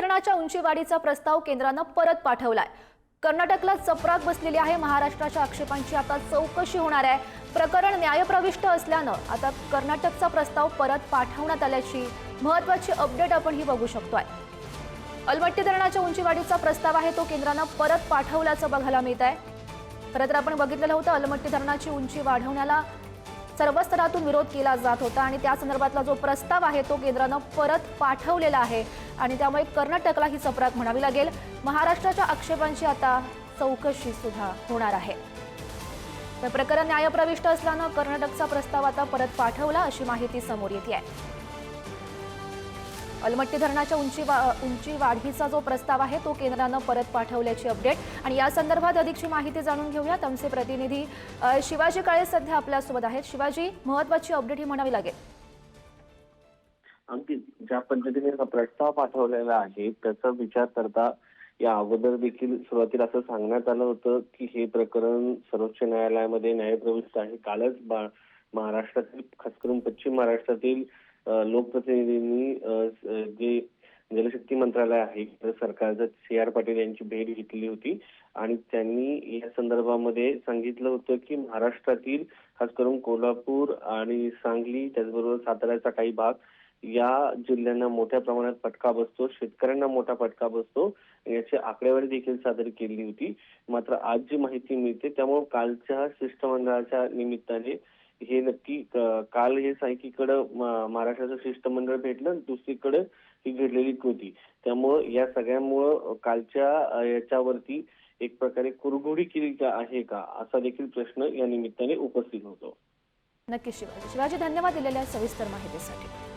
धरणाच्या उंचीवाढीचा प्रस्ताव केंद्रानं परत पाठवलाय. कर्नाटकला चपराक बसलेली आहे महाराष्ट्राच्या आक्षेपांची आता चौकशी होणार आहे. प्रकरण न्यायप्रविष्ट असल्यानं आता कर्नाटकचा प्रस्ताव परत पाठवण्यात आल्याची महत्वाची अपडेट आपण ही बघू शकतोय. अलमट्टी धरणाच्या उंचीवाढीचा प्रस्ताव आहे तो केंद्रानं परत पाठवल्याचं बघायला मिळत आहे. खरं तर आपण बघितलेलं होतं अलमट्टी धरणाची उंची वाढवण्याला सर्व स्तरातून विरोध केला जात होता आणि त्या संदर्भातला जो प्रस्ताव आहे तो केंद्रानं परत पाठवलेला आहे. आणि त्यामुळे कर्नाटकला ही चपराक म्हणावी लागेल. महाराष्ट्राच्या आक्षेपांची आता चौकशी सुद्धा होणार आहे. तर प्रकरण न्यायप्रविष्ट असल्यानं कर्नाटकचा प्रस्ताव आता परत पाठवला अशी माहिती समोर येते आहे अलमट्टी धरणाच्या उंची वा उंची वाढीचा जो प्रस्ताव आहे तो केंद्रानं परत पाठवल्याची अपडेट. आणि या संदर्भात अधिकची माहिती जाणून घेऊयात. आमचे प्रतिनिधी शिवाजी काळे सध्या आपल्यासोबत आहेत. शिवाजी महत्वाची अपडेट ही म्हणावी लागेल. अगदी ज्या पद्धतीने हा प्रस्ताव पाठवलेला आहे त्याचा विचार करता या अगोदर देखील सुरुवातीला असं सांगण्यात आलं होतं की हे प्रकरण सर्वोच्च न्यायालयामध्ये न्यायप्रविष्ट आहे. कालच महाराष्ट्रातील खास करून पश्चिम महाराष्ट्रातील लोकप्रतिनिधींनी जे जलशक्ती मंत्रालय आहे सरकारचं सी आर पाटील यांची भेट घेतली होती. आणि त्यांनी या संदर्भामध्ये सांगितलं होतं की महाराष्ट्रातील खास करून कोल्हापूर आणि सांगली त्याचबरोबर साताऱ्याचा काही भाग या जिल्ह्यांना मोठ्या प्रमाणात फटका बसतो शेतकऱ्यांना मोठा फटका बसतो. याची आकडेवारी देखील सादर केली होती. मात्र आज जी माहिती मिळते त्यामुळे कालच्या शिष्टमंडळाच्या निमित्ताने हे नक्की काल हे एकीकडं महाराष्ट्राचं शिष्टमंडळ भेटलं दुसरीकडे ही घडलेली कृती. त्यामुळं या सगळ्यामुळं कालच्या याच्यावरती एक प्रकारे कुरघोडी केली आहे का असा देखील प्रश्न या निमित्ताने उपस्थित होतो. नक्की शिवाजी. शिवाजी धन्यवाद दिलेल्या सविस्तर माहितीसाठी.